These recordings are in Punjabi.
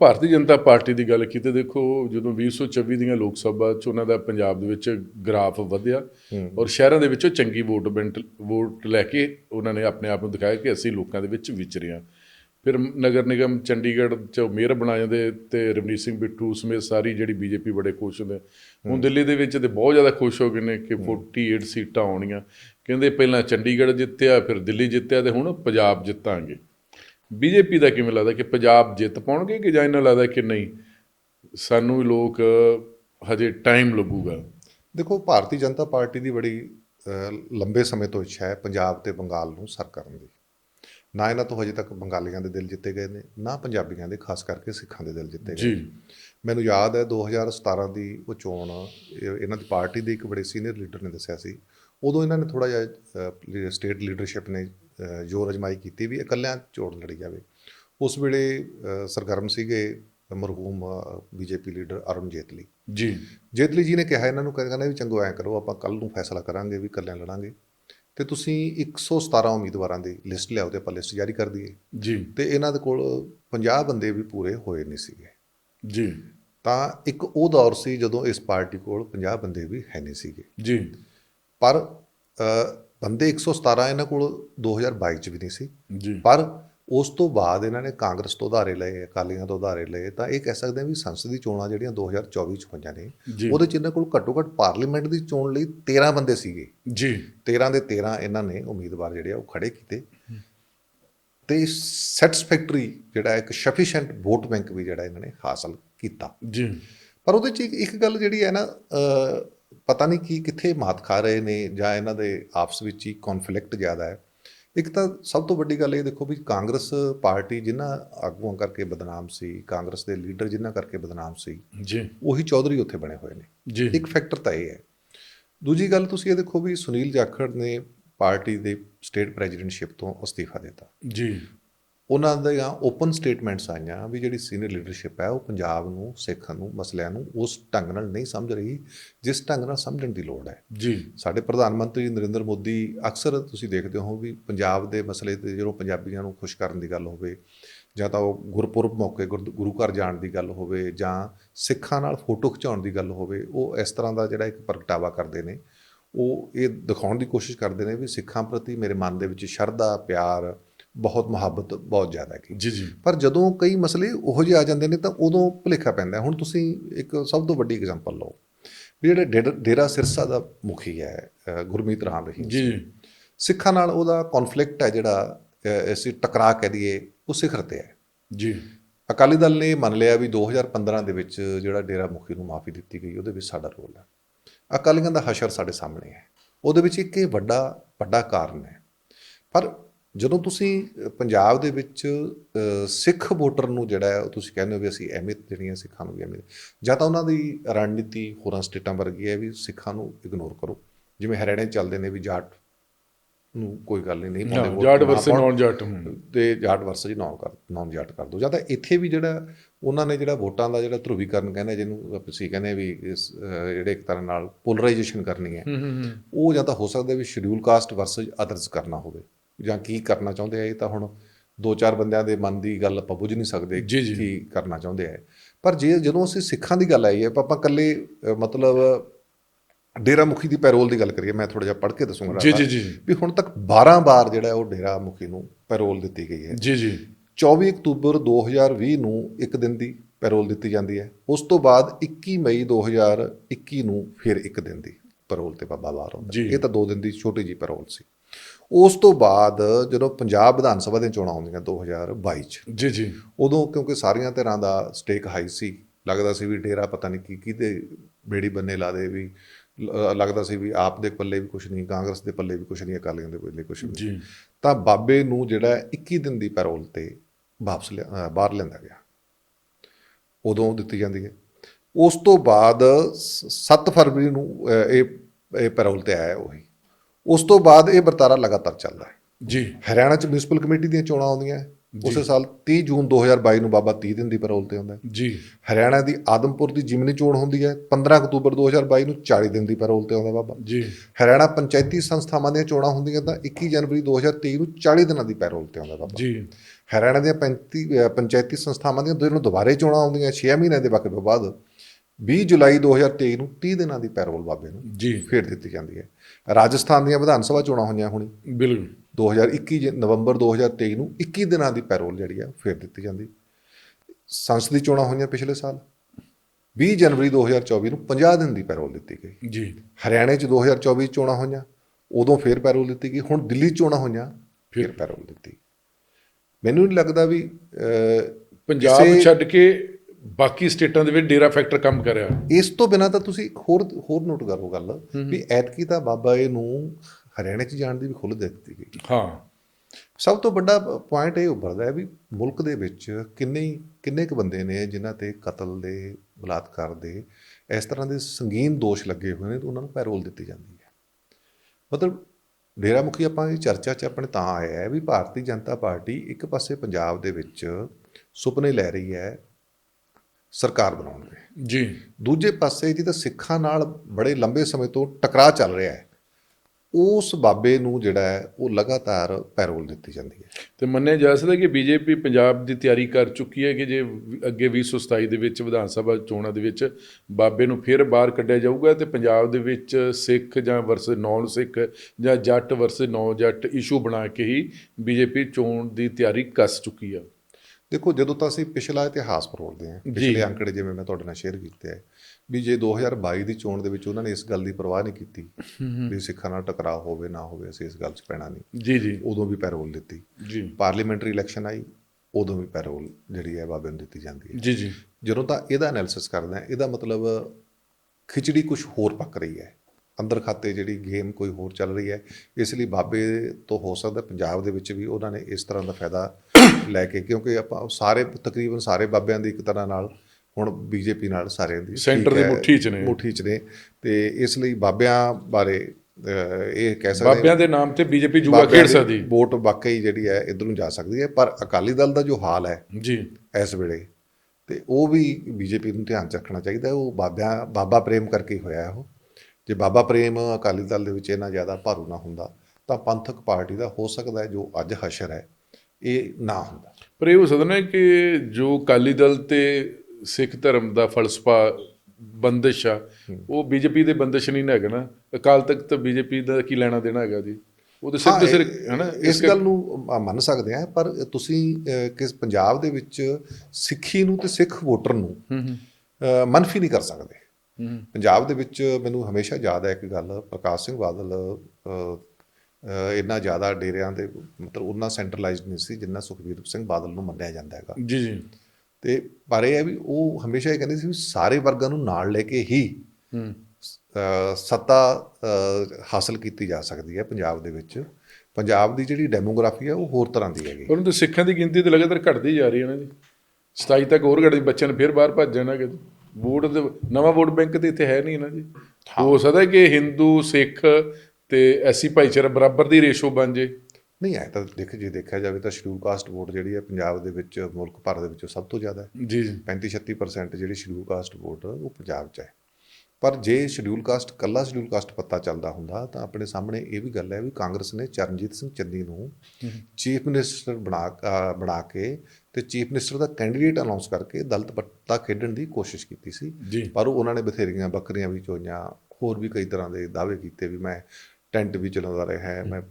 ਭਾਰਤੀ ਜਨਤਾ ਪਾਰਟੀ ਦੀ ਗੱਲ ਕੀਤੀ ਦੇਖੋ ਜਦੋਂ 2024 ਦੀਆਂ ਲੋਕ ਸਭਾ ਚ ਉਹਨਾਂ ਦਾ ਪੰਜਾਬ ਦੇ ਵਿੱਚ ਗ੍ਰਾਫ ਵਧਿਆ ਔਰ ਸ਼ਹਿਰਾਂ ਦੇ ਵਿੱਚੋਂ ਚੰਗੀ ਵੋਟ ਬੈਂਟ ਵੋਟ ਲੈ ਕੇ ਉਹਨਾਂ ਨੇ ਆਪਣੇ ਆਪ ਨੂੰ ਦਿਖਾਇਆ ਕਿ ਅਸੀਂ ਲੋਕਾਂ ਦੇ ਵਿੱਚ ਵਿਚਰੇ ਹਾਂ। ਫਿਰ ਨਗਰ ਨਿਗਮ ਚੰਡੀਗੜ੍ਹ ਚ ਮੇਅਰ ਬਣਾ ਜਾਂਦੇ ਤੇ ਰਵਨੀਤ ਸਿੰਘ ਬਿੱਟੂ ਸਮੇਤ ਸਾਰੀ ਜਿਹੜੀ ਬੀਜੇਪੀ ਬੜੇ ਖੁਸ਼ ਹੁੰਦੇ ਹੁਣ ਦਿੱਲੀ ਦੇ ਵਿੱਚ ਤੇ ਬਹੁਤ ਜ਼ਿਆਦਾ ਖੁਸ਼ ਹੋ ਗਏ ਨੇ ਕਿ 48 ਸੀਟਾਂ ਆਉਣੀਆਂ। ਕਹਿੰਦੇ ਪਹਿਲਾਂ ਚੰਡੀਗੜ੍ਹ ਜਿੱਤਿਆ ਫਿਰ ਦਿੱਲੀ ਜਿੱਤਿਆ ਤੇ ਹੁਣ ਪੰਜਾਬ ਜਿੱਤਾਂਗੇ। ਬੀਜੇਪੀ ਦਾ ਕਿਵੇਂ ਲੱਗਦਾ ਕਿ ਪੰਜਾਬ ਜਿੱਤ ਪਾਉਣਗੇ ਕਿ ਜਾਂ ਇਹਨਾਂ ਲੱਗਦਾ ਕਿ ਨਹੀਂ? ਸਾਨੂੰ ਲੋਕ ਹਜੇ ਟਾਈਮ ਲੱਗੂਗਾ। ਦੇਖੋ ਭਾਰਤੀ ਜਨਤਾ ਪਾਰਟੀ ਦੀ ਬੜੀ ਲੰਬੇ ਸਮੇਂ ਤੋਂ ਇੱਛਾ ਹੈ ਪੰਜਾਬ ਤੇ ਬੰਗਾਲ ਨੂੰ ਸਰ ਕਰਨ ਦੀ। ਨਾ ਇਹਨਾਂ ਤੋਂ ਹਜੇ ਤੱਕ ਬੰਗਾਲੀਆਂ ਦੇ ਦਿਲ ਜਿੱਤੇ ਗਏ ਨੇ ਨਾ ਪੰਜਾਬੀਆਂ ਦੇ ਖਾਸ ਕਰਕੇ ਸਿੱਖਾਂ ਦੇ ਦਿਲ ਜਿੱਤੇ ਗਏ ਜੀ। ਮੈਨੂੰ ਯਾਦ ਹੈ 2017 ਦੀ ਉਹ ਚੋਣ ਇਹ- ਇਹਨਾਂ ਦੀ ਪਾਰਟੀ ਦੇ ਇੱਕ ਬੜੇ ਸੀਨੀਅਰ ਲੀਡਰ ਨੇ ਦੱਸਿਆ ਸੀ। ਉਦੋਂ ਇਹਨਾਂ ਨੇ ਥੋੜਾ ਜਿਹਾ ਸਟੇਟ ਲੀਡਰਸ਼ਿਪ ਨੇ ਜ਼ੋਰ ਅਜਮਾਈ ਕੀਤੀ ਵੀ ਇਕੱਲਿਆਂ ਚੋਣ ਲੜੀ ਜਾਵੇ। ਉਸ ਵੇਲੇ ਸਰਗਰਮ ਸੀਗੇ ਮਰਹੂਮ ਬੀਜੇਪੀ ਲੀਡਰ ਅਰੁਣ ਜੇਤਲੀ। ਜੀ। ਜੇਤਲੀ ਜੀ ਨੇ ਕਿਹਾ ਇਹਨਾਂ ਨੂੰ ਕਹਿੰਦੇ ਵੀ ਚੰਗੋ ਐਂ ਕਰੋ ਆਪਾਂ ਕੱਲ ਨੂੰ ਫੈਸਲਾ ਕਰਾਂਗੇ ਵੀ ਇਕੱਲਿਆਂ ਲੜਾਂਗੇ। ਤੇ ਤੁਸੀਂ 117 ਉਮੀਦਵਾਰਾਂ ਦੀ ਲਿਸਟ ਲਿਆਓ ਤੇ ਆਪਾਂ ਲਿਸਟ ਜਾਰੀ ਕਰ ਦਈਏ। ਜੀ। ਤੇ ਇਹਨਾਂ ਦੇ ਕੋਲ 50 ਬੰਦੇ ਵੀ ਪੂਰੇ ਹੋਏ ਨਹੀਂ ਸੀਗੇ। ਜੀ। ਤਾਂ ਇੱਕ ਉਹ ਦੌਰ ਸੀ ਜਦੋਂ ਇਸ ਪਾਰਟੀ ਕੋਲ 50 ਬੰਦੇ ਵੀ ਹੈ ਨਹੀਂ ਸੀਗੇ। ਜੀ। ਪਰ ਬੰਦੇ 117 ਇਹਨਾਂ ਕੋਲ 2022 ਚ ਵੀ ਨਹੀਂ ਸੀ। ਪਰ ਉਸ ਤੋਂ ਬਾਅਦ ਇਹਨਾਂ ਨੇ ਕਾਂਗਰਸ ਤੋਂ ਉਧਾਰੇ ਲਏ ਅਕਾਲੀਆਂ ਤੋਂ ਉਧਾਰੇ ਲਏ ਤਾਂ ਇਹ ਕਹਿ ਸਕਦੇ ਹਾਂ ਵੀ ਸੰਸਦੀ ਚੋਣਾਂ ਜਿਹੜੀਆਂ 2024 ਚ ਹੋਈਆਂ ਨੇ ਉਹਦੇ ਚ ਇਹਨਾਂ ਕੋਲ ਘੱਟੋ ਘੱਟ ਪਾਰਲੀਮੈਂਟ ਦੀ ਚੋਣ ਲਈ 13 ਬੰਦੇ ਸੀਗੇ। ਜੀ। 13 ਦੇ 13 ਇਹਨਾਂ ਨੇ ਉਮੀਦਵਾਰ ਜਿਹੜੇ ਆ ਉਹ ਖੜੇ ਕੀਤੇ। ਤੇ ਸੈਟੀਸਫੈਕਟਰੀ ਜਿਹੜਾ ਇੱਕ ਸਫੀਸ਼ੀਐਂਟ ਵੋਟ ਬੈਂਕ ਵੀ ਜਿਹੜਾ ਇਹਨਾਂ ਨੇ ਹਾਸਲ ਕੀਤਾ। ਜੀ। ਪਰ ਉਹਦੇ ਚ ਇੱਕ- ਗੱਲ ਜਿਹੜੀ ਹੈ ਨਾ ਪਤਾ ਨਹੀਂ ਕੀ ਕਿੱਥੇ ਮਾਤ ਖਾ ਰਹੇ ਨੇ ਜਾਂ ਇਹਨਾਂ ਦੇ ਆਪਸ ਵਿੱਚ ਹੀ ਕਨਫਲਿਕਟ ਜ਼ਿਆਦਾ ਹੈ। ਇੱਕ ਤਾਂ ਸਭ ਤੋਂ ਵੱਡੀ ਗੱਲ ਇਹ ਦੇਖੋ ਵੀ ਕਾਂਗਰਸ ਪਾਰਟੀ ਜਿਨ੍ਹਾਂ ਆਗੂਆਂ ਕਰਕੇ ਬਦਨਾਮ ਸੀ ਕਾਂਗਰਸ ਦੇ ਲੀਡਰ ਜਿਨ੍ਹਾਂ ਕਰਕੇ ਬਦਨਾਮ ਸੀ ਜੀ। ਉਹੀ ਚੌਧਰੀ ਉੱਥੇ ਬਣੇ ਹੋਏ ਨੇ। ਜੀ। ਇੱਕ ਫੈਕਟਰ ਤਾਂ ਇਹ ਹੈ। ਦੂਜੀ ਗੱਲ ਤੁਸੀਂ ਇਹ ਦੇਖੋ ਵੀ ਸੁਨੀਲ ਜਾਖੜ ਨੇ ਪਾਰਟੀ ਦੇ ਸਟੇਟ ਪ੍ਰੈਜ਼ੀਡੈਂਟਸ਼ਿਪ ਤੋਂ ਅਸਤੀਫਾ ਦਿੱਤਾ। ਜੀ। ਉਹਨਾਂ ਦੀਆਂ ਓਪਨ ਸਟੇਟਮੈਂਟਸ ਆਈਆਂ ਵੀ ਜਿਹੜੀ ਸੀਨੀਅਰ ਲੀਡਰਸ਼ਿਪ ਹੈ ਉਹ ਪੰਜਾਬ ਨੂੰ ਸਿੱਖਾਂ ਨੂੰ ਮਸਲਿਆਂ ਨੂੰ ਉਸ ਢੰਗ ਨਾਲ ਨਹੀਂ ਸਮਝ ਰਹੀ ਜਿਸ ਢੰਗ ਨਾਲ ਸਮਝਣ ਦੀ ਲੋੜ ਹੈ। ਜੀ। ਸਾਡੇ ਪ੍ਰਧਾਨ ਮੰਤਰੀ ਨਰਿੰਦਰ ਮੋਦੀ ਅਕਸਰ ਤੁਸੀਂ ਦੇਖਦੇ ਹੋ ਵੀ ਪੰਜਾਬ ਦੇ ਮਸਲੇ ਤੇ ਜਦੋਂ ਪੰਜਾਬੀਆਂ ਨੂੰ ਖੁਸ਼ ਕਰਨ ਦੀ ਗੱਲ ਹੋਵੇ ਜਾਂ ਤਾਂ ਉਹ ਗੁਰਪੁਰਬ ਮੌਕੇ ਗੁਰੂ ਘਰ ਜਾਣ ਦੀ ਗੱਲ ਹੋਵੇ ਜਾਂ ਸਿੱਖਾਂ ਨਾਲ ਫੋਟੋ ਖਿਚਾਉਣ ਦੀ ਗੱਲ ਹੋਵੇ ਉਹ ਇਸ ਤਰ੍ਹਾਂ ਦਾ ਜਿਹੜਾ ਇੱਕ ਪ੍ਰਗਟਾਵਾ ਕਰਦੇ ਨੇ ਉਹ ਇਹ ਦਿਖਾਉਣ ਦੀ ਕੋਸ਼ਿਸ਼ ਕਰਦੇ ਨੇ ਵੀ ਸਿੱਖਾਂ ਪ੍ਰਤੀ ਮੇਰੇ ਮਨ ਦੇ ਵਿੱਚ ਸ਼ਰਧਾ ਪਿਆਰ ਬਹੁਤ ਮੁਹੱਬਤ ਬਹੁਤ ਜ਼ਿਆਦਾ ਹੈ ਜੀ ਜੀ। ਪਰ ਜਦੋਂ ਕਈ ਮਸਲੇ ਉਹੋ ਜਿਹੇ ਆ ਜਾਂਦੇ ਨੇ ਤਾਂ ਉਦੋਂ ਭੁਲੇਖਾ ਪੈਂਦਾ। ਹੁਣ ਤੁਸੀਂ ਇੱਕ ਸਭ ਤੋਂ ਵੱਡੀ ਐਗਜ਼ਾਮਪਲ ਲਓ ਵੀ ਜਿਹੜਾ ਡੇਰਾ- ਸਿਰਸਾ ਦਾ ਮੁਖੀ ਹੈ ਗੁਰਮੀਤ ਰਾਮ ਰਹੀਮ ਜੀ। ਜੀ। ਸਿੱਖਾਂ ਨਾਲ ਉਹਦਾ ਕਨਫਲਿਕਟ ਹੈ ਜਿਹੜਾ ਅਸੀਂ ਟਕਰਾਅ ਕਹਿ ਦਈਏ ਉਹ ਸਿਖਰ ਤੇ ਹੈ। ਜੀ। ਅਕਾਲੀ ਦਲ ਨੇ ਮੰਨ ਲਿਆ ਵੀ 2015 ਦੇ ਵਿੱਚ ਜਿਹੜਾ ਡੇਰਾ ਮੁਖੀ ਨੂੰ ਮਾਫੀ ਦਿੱਤੀ ਗਈ ਉਹਦੇ ਵਿੱਚ ਸਾਡਾ ਰੋਲ ਹੈ। ਅਕਾਲੀਆਂ ਦਾ ਹਸ਼ਰ ਸਾਡੇ ਸਾਹਮਣੇ ਹੈ। ਉਹਦੇ ਵਿੱਚ ਇੱਕ ਇਹ ਵੱਡਾ ਵੱਡਾ ਕਾਰਨ ਹੈ। ਪਰ ਜਦੋਂ ਤੁਸੀਂ ਪੰਜਾਬ ਦੇ ਵਿੱਚ ਸਿੱਖ ਵੋਟਰ ਨੂੰ ਜਿਹੜਾ ਤੁਸੀਂ ਕਹਿੰਦੇ ਹੋ ਵੀ ਅਸੀਂ ਅਹਿਮੀਅਤ ਹੈ ਸਿੱਖਾਂ ਨੂੰ ਵੀ ਅਹਿਮੀਅਤ ਜਾਂ ਤਾਂ ਉਹਨਾਂ ਦੀ ਰਣਨੀਤੀ ਹੋਰਾਂ ਸਟੇਟਾਂ ਵਰਗੀ ਹੈ ਵੀ ਸਿੱਖਾਂ ਨੂੰ ਇਗਨੋਰ ਕਰੋ। ਜਿਵੇਂ ਹਰਿਆਣੇ ਚੱਲਦੇ ਨੇ ਵੀ ਜਾਟ ਨੂੰ ਕੋਈ ਗੱਲ ਨਹੀਂ ਨਹੀਂ ਪਾਉਂਦੇ ਜਾਟ ਵਰਸੇ। ਨੌਨ ਜਾਟ। ਤੇ ਜਾਟ ਵਰਸਜ ਨੌਨ ਕਰ ਨੌਨ ਜਾਟ ਕਰ ਦੋ। ਜਾਂ ਤਾਂ ਇੱਥੇ ਵੀ ਜਿਹੜਾ ਉਹਨਾਂ ਨੇ ਜਿਹੜਾ ਵੋਟਾਂ ਦਾ ਜਿਹੜਾ ਧਰੂਵੀਕਰਨ ਕਹਿੰਦੇ ਜਿਹਨੂੰ ਅਸੀਂ ਕਹਿੰਦੇ ਵੀ ਇਸ, ਜਿਹੜੇ ਇੱਕ ਤਰ੍ਹਾਂ ਨਾਲ ਪੋਲਰਾਈਜੇਸ਼ਨ ਕਰਨੀ ਹੈ ਉਹ ਜਾਂ ਤਾਂ ਹੋ ਸਕਦਾ ਵੀ ਸ਼ਡਿਊਲ ਕਾਸਟ ਵਰਸਜ ਅਦਰਸ ਕਰਨਾ ਹੋਵੇ। ਜਾਂ ਕੀ ਕਰਨਾ ਚਾਹੁੰਦੇ ਆ ਇਹ ਤਾਂ ਹੁਣ ਦੋ ਚਾਰ ਬੰਦਿਆਂ ਦੇ ਮਨ ਦੀ ਗੱਲ ਆਪਾਂ ਬੁੱਝ ਨਹੀਂ ਸਕਦੇ। ਕੀ ਕਰਨਾ ਚਾਹੁੰਦੇ ਆ ਪਰ ਜੇ ਜਦੋਂ ਅਸੀਂ ਸਿੱਖਾਂ ਦੀ ਗੱਲ ਆਈ ਹੈ ਆਪਾਂ ਇਕੱਲੇ ਮਤਲਬ ਡੇਰਾ ਮੁਖੀ ਦੀ ਪੈਰੋਲ ਦੀ ਗੱਲ ਕਰੀਏ ਮੈਂ ਥੋੜਾ ਜਿਹਾ ਪੜ੍ਹ ਕੇ ਦੱਸੂਗਾ ਜੀ ਜੀ ਜੀ। ਵੀ ਹੁਣ ਤੱਕ 12 ਵਾਰ ਜਿਹੜਾ ਉਹ ਡੇਰਾ ਮੁਖੀ ਨੂੰ ਪੈਰੋਲ ਦਿੱਤੀ ਗਈ ਹੈ। ਜੀ ਜੀ। 24 ਅਕਤੂਬਰ 2020 ਨੂੰ ਇੱਕ ਦਿਨ ਦੀ ਪੈਰੋਲ ਦਿੱਤੀ ਜਾਂਦੀ ਹੈ। ਉਸ ਤੋਂ ਬਾਅਦ 21 ਮਈ 2021 ਨੂੰ ਫਿਰ ਇੱਕ ਦਿਨ ਦੀ ਪੈਰੋਲ ਤੇ ਬਾਬਾ ਬਾਹਰ ਆਉਂਦਾ। ਇਹ ਤਾਂ ਦੋ ਦਿਨ ਦੀ ਛੋਟੀ ਜੀ ਪੈਰੋਲ ਸੀ। ਉਸ ਤੋਂ ਬਾਅਦ ਜਦੋਂ ਪੰਜਾਬ ਵਿਧਾਨ ਸਭਾ ਦੀਆਂ ਚੋਣਾਂ ਆਉਂਦੀਆਂ 2022 ਚ ਜੀ ਜੀ। ਉਦੋਂ ਕਿਉਂਕਿ ਸਾਰੀਆਂ ਧਿਰਾਂ ਦਾ ਸਟੇਕ ਹਾਈ ਸੀ ਲੱਗਦਾ ਸੀ ਵੀ ਡੇਰਾ ਪਤਾ ਨਹੀਂ ਕੀ ਕਿਹਦੇ ਬੇੜੀ ਬੰਨੇ ਲਾ ਦੇ ਵੀ ਲੱਗਦਾ ਸੀ ਵੀ ਆਪ ਦੇ ਪੱਲੇ ਵੀ ਕੁਝ ਨਹੀਂ ਕਾਂਗਰਸ ਦੇ ਪੱਲੇ ਵੀ ਕੁਝ ਨਹੀਂ ਅਕਾਲੀਆਂ ਦੇ ਪੱਲੇ ਕੁਝ ਨਹੀਂ। ਜੀ। ਤਾਂ ਬਾਬੇ ਨੂੰ ਜਿਹੜਾ 21 ਦਿਨ ਦੀ ਪੈਰੋਲ ਤੇ ਵਾਪਸ ਬਾਹਰ ਲੈਂਦਾ ਗਿਆ। ਉਦੋਂ ਦਿੱਤੀ ਜਾਂਦੀ ਹੈ। ਉਸ ਤੋਂ ਬਾਅਦ 7 ਫਰਵਰੀ ਨੂੰ ਇਹ ਇਹ ਪੈਰੋਲ ਤੇ ਆਇਆ ਉਹੀ। ਉਸ ਤੋਂ ਬਾਅਦ ਇਹ ਵਰਤਾਰਾ ਲਗਾਤਾਰ ਚੱਲਦਾ ਹੈ। ਜੀ। ਹਰਿਆਣਾ ਚ ਮਿਊਨਿਸਪਲ ਕਮੇਟੀ ਦੀਆਂ ਚੋਣਾਂ ਆਉਂਦੀਆਂ ਉਸੇ ਸਾਲ 30 ਜੂਨ 2022 ਨੂੰ ਬਾਬਾ 30 ਦਿਨ ਦੀ ਪੈਰੋਲ ਤੇ ਆਉਂਦਾ ਹੈ। ਜੀ। ਹਰਿਆਣਾ ਦੀ ਆਦਮਪੁਰ ਦੀ ਜਿਮਨੀ ਚੋਣ ਹੁੰਦੀ ਹੈ। 15 ਅਕਤੂਬਰ 2022 ਨੂੰ 40 ਦਿਨ ਦੀ ਪੈਰੋਲ ਤੇ ਆਉਂਦਾ ਬਾਬਾ। ਜੀ। ਹਰਿਆਣਾ ਪੰਚਾਇਤੀ ਸੰਸਥਾਵਾਂ ਦੀਆਂ ਚੋਣਾਂ ਹੁੰਦੀਆਂ ਤਾਂ 21 ਜਨਵਰੀ 2023 ਨੂੰ 40 ਦਿਨਾਂ ਦੀ ਪੈਰੋਲ ਤੇ ਆਉਂਦਾ ਬਾਬਾ। ਜੀ। ਹਰਿਆਣਾ ਦੀਆਂ 35 ਅਹ ਪੰਚਾਇਤੀ ਸੰਸਥਾਵਾਂ ਦੀਆਂ ਜਦੋਂ ਦੁਬਾਰੇ ਚੋਣਾਂ ਆਉਂਦੀਆਂ 6 ਮਹੀਨਿਆਂ ਦੇ ਵਕਤ ਬਾਅਦ 20 ਜੁਲਾਈ 2023 ਨੂੰ 30 ਦਿਨਾਂ ਦੀ ਪੈਰੋਲ ਬਾਬੇ ਨੂੰ ਜੀ। ਫੇਰ ਦਿੱਤੀ ਜਾਂਦੀ ਹੈ। ਰਾਜਸਥਾਨ ਦੀਆਂ ਵਿਧਾਨ ਸਭਾ ਚੋਣਾਂ ਹੋਈਆਂ ਹੁਣੀ। ਬਿਲਕੁਲ। 2021 ਜ- ਨਵੰਬਰ 2023 ਨੂੰ 21 ਦਿਨਾਂ ਦੀ ਪੈਰੋਲ ਜਿਹੜੀ ਆ ਫੇਰ ਦਿੱਤੀ ਜਾਂਦੀ। ਸੰਸਦੀ ਚੋਣਾਂ ਹੋਈਆਂ ਪਿਛਲੇ ਸਾਲ। 20 ਜਨਵਰੀ 2024 ਨੂੰ 50 ਦਿਨ ਦੀ ਪੈਰੋਲ ਦਿੱਤੀ ਗਈ। ਜੀ। ਹਰਿਆਣੇ 'ਚ 2024 'ਚ ਚੋਣਾਂ ਹੋਈਆਂ ਉਦੋਂ ਫੇਰ ਪੈਰੋਲ ਦਿੱਤੀ ਗਈ ਹੁਣ ਦਿੱਲੀ ਚੋਣਾਂ ਹੋਈਆਂ ਫੇਰ ਪੈਰੋਲ ਦਿੱਤੀ। ਮੈਨੂੰ ਨਹੀਂ ਲੱਗਦਾ ਵੀ ਪੰਜਾਬ ਛੱਡ ਕੇ ਬਾਕੀ ਸਟੇਟਾਂ ਦੇ ਵਿੱਚ ਡੇਰਾ ਫੈਕਟਰ ਕੰਮ ਕਰਿਆ ਇਸ ਤੋਂ ਬਿਨਾ ਤਾਂ ਤੁਸੀਂ ਹੋਰ ਹੋਰ ਨੋਟ ਕਰੋ ਗੱਲ ਵੀ ਐਤਕੀ ਤਾਂ ਬਾਬਾ ਇਹ ਨੂੰ ਹਰਿਆਣੇ 'ਚ ਜਾਣ ਦੀ ਵੀ ਖੁੱਲ੍ਹ ਦੇ ਦਿੱਤੀ ਗਈ। ਹਾਂ। ਸਭ ਤੋਂ ਵੱਡਾ ਪੁਆਇੰਟ ਇਹ ਉੱਭਰਦਾ ਹੈ ਵੀ ਮੁਲਕ ਦੇ ਵਿੱਚ ਕਿੰਨੇ ਕਿੰਨੇ ਕੁ ਬੰਦੇ ਨੇ ਜਿਨ੍ਹਾਂ ਤੇ ਕਤਲ ਦੇ ਬਲਾਤਕਾਰ ਦੇ ਇਸ ਤਰ੍ਹਾਂ ਦੇ ਸੰਗੀਨ ਦੋਸ਼ ਲੱਗੇ ਹੋਏ ਨੇ ਤੇ ਉਹਨਾਂ ਨੂੰ ਪੈਰੋਲ ਦਿੱਤੀ ਜਾਂਦੀ ਹੈ। ਮਤਲਬ ਡੇਰਾ ਮੁਖੀ ਆਪਾਂ ਇਹ ਚਰਚਾ 'ਚ ਆਪਣੇ ਤਾਂ ਆਇਆ ਹੈ ਵੀ ਭਾਰਤੀ ਜਨਤਾ ਪਾਰਟੀ ਇੱਕ ਪਾਸੇ ਪੰਜਾਬ ਦੇ ਵਿੱਚ ਸੁਪਨੇ ਲੈ ਰਹੀ ਹੈ ਸਰਕਾਰ ਬਣਾਉਣ ਦੇ ਜੀ। ਦੂਜੇ ਪਾਸੇ ਜਿਹਦਾ ਸਿੱਖਾਂ ਨਾਲ ਬੜੇ ਲੰਬੇ ਸਮੇਂ ਤੋਂ ਟਕਰਾਅ ਚੱਲ ਰਿਹਾ ਹੈ। ਉਸ ਬਾਬੇ ਨੂੰ ਜਿਹੜਾ ਹੈ ਉਹ ਲਗਾਤਾਰ ਪੈਰੋਲ ਦਿੱਤੀ ਜਾਂਦੀ ਹੈ। ਤੇ ਮੰਨਿਆ ਜਾ ਸਕਦਾ ਕਿ ਬੀਜੇਪੀ ਪੰਜਾਬ ਦੀ ਤਿਆਰੀ ਕਰ ਚੁੱਕੀ ਹੈ ਕਿ ਜੇ ਅੱਗੇ 2027 ਦੇ ਵਿੱਚ ਵਿਧਾਨ ਸਭਾ ਚੋਣਾਂ ਦੇ ਵਿੱਚ ਬਾਬੇ ਨੂੰ ਫਿਰ ਬਾਹਰ ਕੱਢਿਆ ਜਾਊਗਾ ਤੇ ਪੰਜਾਬ ਦੇ ਵਿੱਚ ਸਿੱਖ ਜਾਂ ਵਰਸੇ ਨੌਨ ਸਿੱਖ ਜਾਂ ਜੱਟ ਵਰਸੇ ਨੌ ਜੱਟ ਇਸ਼ੂ ਬਣਾ ਕੇ ਹੀ ਬੀਜੇਪੀ ਚੋਣ ਦੀ ਤਿਆਰੀ ਕੱਸ ਚੁੱਕੀ ਆ। ਦੇਖੋ ਜਦੋਂ ਤਾਂ ਅਸੀਂ ਪਿਛਲਾ ਇਤਿਹਾਸ ਪਰੋੜਦੇ ਹਾਂ ਪਿਛਲੇ ਅੰਕੜੇ ਜਿਵੇਂ ਮੈਂ ਤੁਹਾਡੇ ਨਾਲ ਸ਼ੇਅਰ ਕੀਤੇ ਹੈ ਵੀ ਜੇ 2022 ਦੀ ਚੋਣ ਦੇ ਵਿੱਚ ਉਹਨਾਂ ਨੇ ਇਸ ਗੱਲ ਦੀ ਪਰਵਾਹ ਨਹੀਂ ਕੀਤੀ ਵੀ ਸਿੱਖਾਂ ਨਾਲ ਟਕਰਾਅ ਹੋਵੇ ਨਾ ਹੋਵੇ ਅਸੀਂ ਇਸ ਗੱਲ 'ਚ ਪੈਣਾ ਨਹੀਂ। ਜੀ ਜੀ। ਉਦੋਂ ਵੀ ਪੈਰੋਲ ਦਿੱਤੀ। ਜੀ। ਪਾਰਲੀਮੈਂਟਰੀ ਇਲੈਕਸ਼ਨ ਆਈ ਉਦੋਂ ਵੀ ਪੈਰੋਲ ਜਿਹੜੀ ਹੈ ਬਾਬੇ ਨੂੰ ਦਿੱਤੀ ਜਾਂਦੀ ਹੈ। ਜੀ ਜੀ। ਜਦੋਂ ਤਾਂ ਇਹਦਾ ਐਨਾਲਿਸਿਸ ਕਰਦੇ ਹਾਂ ਇਹਦਾ ਮਤਲਬ ਖਿਚੜੀ ਕੁਝ ਹੋਰ ਪੱਕ ਰਹੀ ਹੈ। ਅੰਦਰ ਖਾਤੇ ਜਿਹੜੀ ਗੇਮ ਕੋਈ ਹੋਰ ਚੱਲ ਰਹੀ ਹੈ ਇਸ ਲਈ ਬਾਬੇ ਤੋਂ ਹੋ ਸਕਦਾ ਪੰਜਾਬ ਦੇ ਵਿੱਚ ਵੀ ਉਹਨਾਂ ਨੇ ਇਸ ਤਰ੍ਹਾਂ ਦਾ ਫਾਇਦਾ ਲੈ ਕੇ ਕਿਉਂਕਿ ਆਪਾਂ ਸਾਰੇ ਤਕਰੀਬਨ ਸਾਰੇ ਬਾਬਿਆਂ ਦੀ ਇੱਕ ਤਰ੍ਹਾਂ ਨਾਲ ਹੁਣ ਬੀਜੇਪੀ ਨਾਲ ਸਾਰਿਆਂ ਦੀ ਠੀਕ ਦੀ ਮੁੱਠੀ 'ਚ ਨੇ। ਮੁੱਠੀ 'ਚ ਨੇ। ਤੇ ਇਸ ਲਈ ਬਾਬਿਆਂ ਬਾਰੇ ਇਹ ਕਹਿ ਸਕਦੇ ਬਾਬਿਆਂ ਦੇ ਨਾਮ ਤੇ ਬੀਜੇਪੀ ਜੂਆ ਖੇਡ ਸਕਦੀ। ਵੋਟ ਵਾਕਈ ਜਿਹੜੀ ਹੈ ਇਧਰ ਨੂੰ ਜਾ ਸਕਦੀ ਹੈ। ਪਰ ਅਕਾਲੀ ਦਲ ਦਾ ਜੋ ਹਾਲ ਹੈ ਜੀ। ਇਸ ਵੇਲੇ ਤੇ ਉਹ ਵੀ ਬੀਜੇਪੀ ਨੂੰ ਧਿਆਨ 'ਚ ਰੱਖਣਾ ਚਾਹੀਦਾ। ਉਹ ਬਾਬਿਆਂ ਬਾਬਾ ਪ੍ਰੇਮ ਕਰਕੇ ਹੋਇਆ ਉਹ। ਜੇ ਬਾਬਾ ਪ੍ਰੇਮ ਅਕਾਲੀ ਦਲ ਦੇ ਵਿੱਚ ਇੰਨਾ ਜ਼ਿਆਦਾ ਭਾਰੂ ਨਾ ਹੁੰਦਾ ਤਾਂ ਪੰਥਕ ਪਾਰਟੀ ਦਾ ਹੋ ਸਕਦਾ ਹੈ ਜੋ ਅੱਜ ਹਸ਼ਰ ਹੈ। ਇਹ ਨਾ ਹੁੰਦਾ। ਪਰ ਇਹ ਹੋ ਸਕਦਾ ਨਾ ਕਿ ਜੋ ਅਕਾਲੀ ਦਲ ਤੇ ਸਿੱਖ ਧਰਮ ਦਾ ਫਲਸਫਾ ਬੰਦਿਸ਼ ਆ ਉਹ ਬੀਜੇਪੀ ਦੇ ਬੰਦਿਸ਼ ਨਹੀਂ ਨਾ ਹੈਗਾ ਨਾ। ਅਕਾਲ ਤਖਤ ਤਾਂ ਬੀਜੇਪੀ ਦਾ ਕੀ ਲੈਣਾ ਦੇਣਾ ਹੈਗਾ ਜੀ? ਉਹ ਤਾਂ ਸਿਰ ਤੇ ਸਿਰ ਇਹ- ਹਨਾ? ਇਸ ਗੱਲ ਨੂੰ ਮੰਨ ਸਕਦੇ ਆ ਪਰ ਤੁਸੀਂ ਕਿਸ ਪੰਜਾਬ ਦੇ ਵਿੱਚ ਸਿੱਖੀ ਨੂੰ ਤੇ ਸਿੱਖ ਵੋਟਰ ਨੂੰ ਮੰਨਫੀ ਨਹੀਂ ਕਰ ਸਕਦੇ। ਪੰਜਾਬ ਦੇ ਵਿੱਚ ਮੈਨੂੰ ਹਮੇਸ਼ਾ ਯਾਦ ਹੈ ਇੱਕ ਗੱਲ ਪ੍ਰਕਾਸ਼ ਸਿੰਘ ਬਾਦਲ ਇੰਨਾ ਜ਼ਿਆਦਾ ਡੇਰਿਆਂ ਦੇ ਮਤਲਬ ਉਹਨਾਂ ਸੈਂਟਰਲਾਈਜ਼ਡ ਨਹੀਂ ਸੀ ਜਿੰਨਾ ਸੁਖਬੀਰ ਸਿੰਘ ਬਾਦਲ ਨੂੰ ਮੰਨਿਆ ਜਾਂਦਾ ਹੈਗਾ। ਜੀ ਜੀ। ਤੇ ਪਰ ਇਹ ਹੈ ਵੀ ਉਹ ਹਮੇਸ਼ਾ ਇਹ ਕਹਿੰਦੇ ਸੀ ਵੀ ਸਾਰੇ ਵਰਗਾਂ ਨੂੰ ਨਾਲ ਲੈ ਕੇ ਹੀ ਸੱਤਾ ਹਾਸਲ ਕੀਤੀ ਜਾ ਸਕਦੀ ਹੈ ਪੰਜਾਬ ਦੇ ਵਿੱਚ। ਪੰਜਾਬ ਦੀ ਜਿਹੜੀ ਡੈਮੋਗ੍ਰਾਫੀ ਹੈ ਉਹ ਹੋਰ ਤਰ੍ਹਾਂ ਦੀ ਹੈਗੀ। ਪਰੰਤੂ ਸਿੱਖਾਂ ਦੀ ਗਿਣਤੀ ਤੇ ਲਗਾਤਾਰ ਘਟਦੀ ਜਾ ਰਹੀ ਹੈ ਨਾ ਜੀ। 27 ਤੱਕ ਹੋਰ ਘਟਦੀ ਬੱਚਿਆਂ ਨੇ ਫਿਰ ਬਾਹਰ ਭੱਜ ਜਾਣਾ ਕਿ ਵੋਟ ਨਵਾਂ ਵੋਟ ਬੈਂਕ ਤੇ ਇੱਥੇ ਹੈ ਨਹੀਂ ਨਾ ਜੀ। ਹੋ। ਸਕਦਾ ਕਿ ਹਿੰਦੂ ਸਿੱਖ ਤੇ ਐਸੀ ਭਾਈਚਾਰਾ ਬਰਾਬਰ ਦੀ ਰੇਸ਼ੋ ਬਣ ਜੇ। ਨਹੀਂ ਹੈ ਤਾਂ ਦੇਖ ਜੇ ਦੇਖਿਆ ਜਾਵੇ ਤਾਂ ਸ਼ਡਿਊਲ ਕਾਸਟ ਵੋਟ ਜਿਹੜੀ ਹੈ ਪੰਜਾਬ ਦੇ ਵਿੱਚ ਮੁਲਕ ਭਰ ਦੇ ਵਿੱਚੋਂ ਸਭ ਤੋਂ ਜ਼ਿਆਦਾ ਹੈ। ਜੀ ਜੀ। 35-36% ਜਿਹੜੀ ਸ਼ਡਿਊਲ ਕਾਸਟ ਵੋਟ ਉਹ ਪੰਜਾਬ 'ਚ ਹੈ। ਪਰ ਜੇ ਸ਼ਡਿਊਲ ਕਾਸਟ ਕੱਲਾ ਸ਼ਡਿਊਲ ਕਾਸਟ ਪੱਤਾ ਚੱਲਦਾ ਹੁੰਦਾ ਤਾਂ ਆਪਣੇ ਸਾਹਮਣੇ ਇਹ ਵੀ ਗੱਲ ਹੈ ਵੀ ਕਾਂਗਰਸ ਨੇ ਚਰਨਜੀਤ ਸਿੰਘ ਚੰਨੀ ਨੂੰ ਚੀਫ ਮਿਨਿਸਟਰ ਬਣਾ ਬਣਾ ਕੇ ਤੇ ਚੀਫ ਮਿਨਿਸਟਰ ਦਾ ਕੈਂਡੀਡੇਟ ਅਨਾਉਂਸ ਕਰਕੇ ਦਲਤ ਪੱਤਾ ਖੇਡਣ ਦੀ ਕੋਸ਼ਿਸ਼ ਕੀਤੀ ਸੀ। ਪਰ ਉਹ ਉਹਨਾਂ ਨੇ ਬਥੇਰੀਆਂ ਬੱਕਰੀਆਂ ਵੀ ਚੋਈਆਂ ਹੋਰ ਵੀ ਕਈ ਤਰ੍ਹਾਂ ਦੇ ਦਾਅਵੇ ਕੀਤੇ ਵੀ ਮੈਂ ਟੈਂਟ ਵੀ ਚਲਾਉਂਦਾ ਰਿਹਾ ਹੈ ਮੈਂ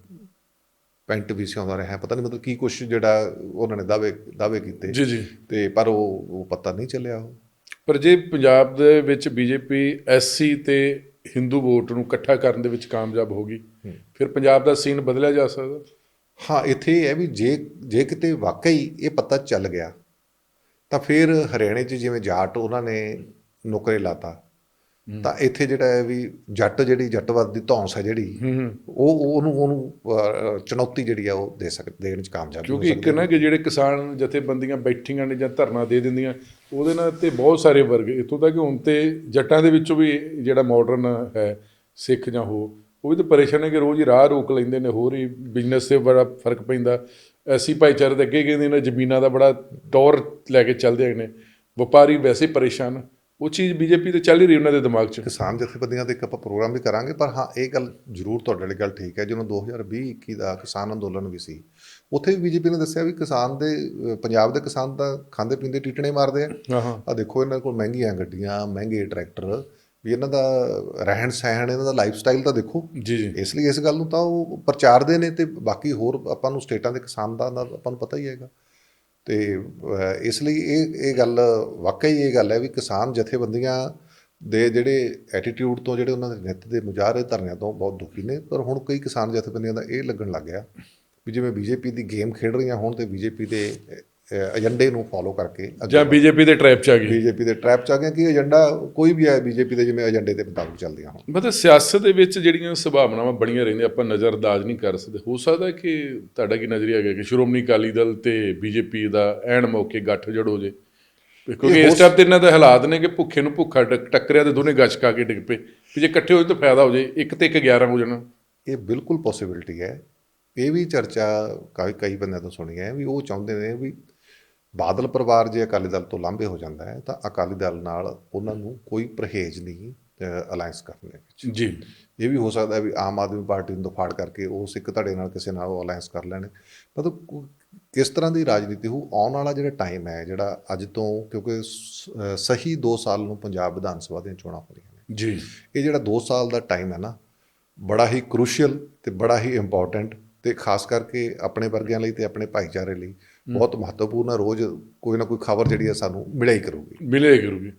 ਪੈਂਟ ਵੀ ਸਿਉਂਦਾ ਰਿਹਾ ਹੈ ਪਤਾ ਨਹੀਂ ਮਤਲਬ ਕੀ ਕੁਛ ਜਿਹੜਾ ਉਹਨਾਂ ਨੇ ਦਾਅਵੇ ਦਾਅਵੇ ਕੀਤੇ। ਜੀ ਜੀ। ਤੇ ਪਰ ਉਹ ਉਹ ਪਤਾ ਨਹੀਂ ਚੱਲਿਆ ਉਹ। ਪਰ ਜੇ ਪੰਜਾਬ ਦੇ ਵਿੱਚ ਬੀਜੇਪੀ ਐਸਸੀ ਤੇ ਹਿੰਦੂ ਵੋਟ ਨੂੰ ਇਕੱਠਾ ਕਰਨ ਦੇ ਵਿੱਚ ਕਾਮਯਾਬ ਹੋ ਗਈ ਫਿਰ ਪੰਜਾਬ ਦਾ ਸੀਨ ਬਦਲਿਆ ਜਾ ਸਕਦਾ? ਹਾਂ ਇੱਥੇ ਇਹ ਹੈ ਵੀ ਜੇ ਜੇ ਕਿਤੇ ਵਾਕਈ ਇਹ ਪਤਾ ਚੱਲ ਗਿਆ ਤਾਂ ਫਿਰ ਹਰਿਆਣੇ 'ਚ ਜਿਵੇਂ ਜਾਟ ਉਹਨਾਂ ਨੇ ਨੌਕਰੇ ਲਾਤਾ ਤਾਂ ਇੱਥੇ ਜਿਹੜਾ ਹੈ ਵੀ ਜੱਟ ਜਿਹੜੀ ਜੱਟਵਾਦ ਦੀ ਧੌਂਸ ਹੈ ਜਿਹੜੀ ਉਹ ਉਹਨੂੰ ਉਹਨੂੰ ਚੁਣੌਤੀ ਜਿਹੜੀ ਆ ਉਹ ਦੇ ਸਕ ਦੇਣ 'ਚ ਕਾਮਯਾਬ ਕਿਉਂਕਿ ਇੱਕ ਨਾ ਕਿ ਜਿਹੜੇ ਕਿਸਾਨ ਜਥੇਬੰਦੀਆਂ ਬੈਠੀਆਂ ਨੇ ਜਾਂ ਧਰਨਾ ਦੇ ਦਿੰਦੀਆਂ ਉਹਦੇ ਨਾਲ ਤੇ ਬਹੁਤ ਸਾਰੇ ਵਰਗ ਇੱਥੋਂ ਤੱਕ ਹੁਣ ਤੇ ਜੱਟਾਂ ਦੇ ਵਿੱਚੋਂ ਵੀ ਜਿਹੜਾ ਮਾਡਰਨ ਹੈ ਸਿੱਖ ਜਾਂ ਹੋ ਉਹ ਵੀ ਤਾਂ ਪਰੇਸ਼ਾਨ ਹੈ ਕਿ ਰੋਜ਼ ਹੀ ਰਾਹ ਰੋਕ ਲੈਂਦੇ ਨੇ ਹੋਰ ਹੀ ਬਿਜ਼ਨਸ ਤੇ ਬੜਾ ਫ਼ਰਕ ਪੈਂਦਾ। ਐਸੀ ਭਾਈਚਾਰੇ ਦੇ ਅੱਗੇ ਕਹਿੰਦੇ ਨੇ ਜ਼ਮੀਨਾਂ ਦਾ ਬੜਾ ਟੌਰ ਲੈ ਕੇ ਚੱਲਦੇ ਨੇ। ਵਪਾਰੀ ਵੈਸੇ ਪਰੇਸ਼ਾਨ। ਉਹ ਚੀਜ਼ ਬੀਜੇਪੀ ਤੇ ਚੱਲ ਹੀ ਰਹੀ ਉਹਨਾਂ ਦੇ ਦਿਮਾਗ 'ਚ। ਕਿਸਾਨ ਜਥੇਬੰਦੀਆਂ ਤੇ ਇੱਕ ਆਪਾਂ ਪ੍ਰੋਗਰਾਮ ਵੀ ਕਰਾਂਗੇ ਪਰ ਹਾਂ ਇਹ ਗੱਲ ਜ਼ਰੂਰ ਤੁਹਾਡੇ ਲਈ ਗੱਲ ਠੀਕ ਹੈ। ਜਦੋਂ 2020-21 ਦਾ ਕਿਸਾਨ ਅੰਦੋਲਨ ਵੀ ਸੀ ਉੱਥੇ ਵੀ ਬੀਜੇਪੀ ਨੇ ਦੱਸਿਆ ਵੀ ਕਿਸਾਨ ਦੇ ਪੰਜਾਬ ਦੇ ਕਿਸਾਨ ਤਾਂ ਖਾਂਦੇ ਪੀਂਦੇ ਟੀਟਣੇ ਮਾਰਦੇ ਆ। ਆ ਦੇਖੋ ਇਹਨਾਂ ਕੋਲ ਮਹਿੰਗੀਆਂ ਗੱਡੀਆਂ ਮਹਿੰਗੇ ਟਰੈਕਟਰ ਵੀ ਇਹਨਾਂ ਦਾ ਰਹਿਣ ਸਹਿਣ ਇਹਨਾਂ ਦਾ ਲਾਈਫ ਸਟਾਈਲ ਤਾਂ ਦੇਖੋ। ਜੀ ਜੀ। ਇਸ ਲਈ ਇਸ ਗੱਲ ਨੂੰ ਤਾਂ ਉਹ ਪ੍ਰਚਾਰਦੇ ਨੇ ਤੇ ਬਾਕੀ ਹੋਰ ਆਪਾਂ ਨੂੰ ਸਟੇਟਾਂ ਦੇ ਕਿਸਾਨ ਦਾ ਆਪਾਂ ਨੂੰ ਪਤਾ ਹੀ ਹੈਗਾ। ਤੇ ਇਸ ਲਈ ਇਹ ਇਹ ਗੱਲ ਵਾਕਈ ਇਹ ਗੱਲ ਹੈ ਵੀ ਕਿਸਾਨ ਜਥੇਬੰਦੀਆਂ ਦੇ ਜਿਹੜੇ ਐਟੀਟਿਊਡ ਤੋਂ, ਜਿਹੜੇ ਉਹਨਾਂ ਦੇ ਨਿੱਤ ਦੇ ਮੁਜ਼ਾਹਰੇ ਧਰਨਿਆਂ ਤੋਂ ਬਹੁਤ ਦੁਖੀ ਨੇ। ਪਰ ਹੁਣ ਕਈ ਕਿਸਾਨ ਜਥੇਬੰਦੀਆਂ ਦਾ ਇਹ ਲੱਗਣ ਲੱਗ ਗਿਆ ਵੀ ਜਿਵੇਂ ਬੀਜੇਪੀ ਦੀ ਗੇਮ ਖੇਡ ਰਹੀਆਂ ਹੋਣ ਤੇ ਬੀਜੇਪੀ ਦੇ ਏਜੰਡੇ ਨੂੰ ਫੋਲੋ ਕਰਕੇ ਜਾਂ ਬੀਜੇਪੀ ਦੇ ਟ੍ਰੈਪ 'ਚ ਆ ਗਈ ਬੀਜੇਪੀ ਦੇ ਟਰੈਪ ਚ ਆ ਗਏ ਕਿ ਏਜੰਡਾ ਕੋਈ ਵੀ ਹੈ ਬੀਜੇਪੀ ਦੇ ਜਿਵੇਂ ਏਜੰਡੇ ਦੇ ਮੁਤਾਬਕ ਚੱਲਦੀਆਂ ਹੋਣ। ਮਤਲਬ ਸਿਆਸਤ ਦੇ ਵਿੱਚ ਜਿਹੜੀਆਂ ਸੰਭਾਵਨਾਵਾਂ ਬਣੀਆਂ ਰਹਿੰਦੀਆਂ ਆਪਾਂ ਨਜ਼ਰਅੰਦਾਜ਼ ਨਹੀਂ ਕਰ ਸਕਦੇ। ਹੋ ਸਕਦਾ ਕਿ ਤੁਹਾਡਾ ਕੀ ਨਜ਼ਰੀਆ ਹੈਗਾ ਕਿ ਸ਼੍ਰੋਮਣੀ ਅਕਾਲੀ ਦਲ ਤੇ ਬੀਜੇਪੀ ਦਾ ਐਨ ਮੌਕੇ ਗੱਠ ਜੜ ਹੋ ਜੇ? ਕਿਉਂਕਿ ਇਸ ਟਾਈਮ ਤੇ ਇਹਨਾਂ ਦੇ ਹਾਲਾਤ ਨੇ ਕਿ ਭੁੱਖੇ ਨੂੰ ਭੁੱਖਾ ਟੱਕ- ਟੱਕਰਿਆ ਤੇ ਦੋਨੇ ਗੱਚ ਕਾ ਕੇ ਡਿੱਗ ਪਏ। ਵੀ ਜੇ ਇਕੱਠੇ ਹੋਏ ਤਾਂ ਫਾਇਦਾ ਹੋ ਜੇ ਇੱਕ ਤੇ ਇੱਕ 11 ਹੋ ਜਾਣਾ। ਇਹ ਬਿਲਕੁਲ ਪੋਸਿਬਿਲਿਟੀ ਹੈ। ਇਹ ਵੀ ਚਰਚਾ ਕਈ ਕਈ ਬੰਦਿਆਂ ਤੋਂ ਸੁਣੀ ਹੈ ਵੀ ਉਹ ਚਾਹੁੰਦੇ ਨੇ ਵੀ ਬਾਦਲ ਪਰਿਵਾਰ ਜੇ ਅਕਾਲੀ ਦਲ ਤੋਂ ਲਾਂਭੇ ਹੋ ਜਾਂਦਾ ਹੈ ਤਾਂ ਅਕਾਲੀ ਦਲ ਨਾਲ ਉਹਨਾਂ ਨੂੰ ਕੋਈ ਪਰਹੇਜ਼ ਨਹੀਂ ਅਲਾਈਅੰਸ ਕਰਨ ਦੇ ਵਿੱਚ। ਜੀ। ਇਹ ਵੀ ਹੋ ਸਕਦਾ ਹੈ ਵੀ ਆਮ ਆਦਮੀ ਪਾਰਟੀ ਨੂੰ ਦਫਾੜ ਕਰਕੇ ਉਸ ਇੱਕ ਧੜੇ ਨਾਲ ਕਿਸੇ ਨਾਲ ਉਹ ਅਲਾਈਅੰਸ ਕਰ ਲੈਣ। ਮਤਲਬ ਕਿਸ ਤਰ੍ਹਾਂ ਦੀ ਰਾਜਨੀਤੀ ਹੋ ਆਉਣ ਵਾਲਾ ਜਿਹੜਾ ਟਾਈਮ ਹੈ ਜਿਹੜਾ ਅੱਜ ਤੋਂ ਕਿਉਂਕਿ ਸਹੀ 2 ਸਾਲ ਨੂੰ ਪੰਜਾਬ ਵਿਧਾਨ ਸਭਾ ਦੀਆਂ ਚੋਣਾਂ ਹੋ ਰਹੀਆਂ ਨੇ। ਜੀ। ਇਹ ਜਿਹੜਾ 2 ਸਾਲ ਦਾ ਟਾਈਮ ਹੈ ਨਾ ਬੜਾ ਹੀ ਕ੍ਰੂਸ਼ੀਅਲ ਤੇ ਬੜਾ ਹੀ ਇੰਪੋਰਟੈਂਟ ਤੇ ਖਾਸ ਕਰਕੇ ਆਪਣੇ ਵਰਗਿਆਂ ਲਈ ਤੇ ਆਪਣੇ ਭਾਈਚਾਰੇ ਲਈ ਬਹੁਤ ਮਹੱਤਵਪੂਰਨ ਹੈ ਰੋਜ਼ ਕੋਈ ਨਾ ਕੋਈ ਖਬਰ ਜਿਹੜੀ ਹੈ ਸਾਨੂੰ ਮਿਲਿਆ ਹੀ ਕਰੂਗੀ। ਹੀ ਕਰੂਗੀ।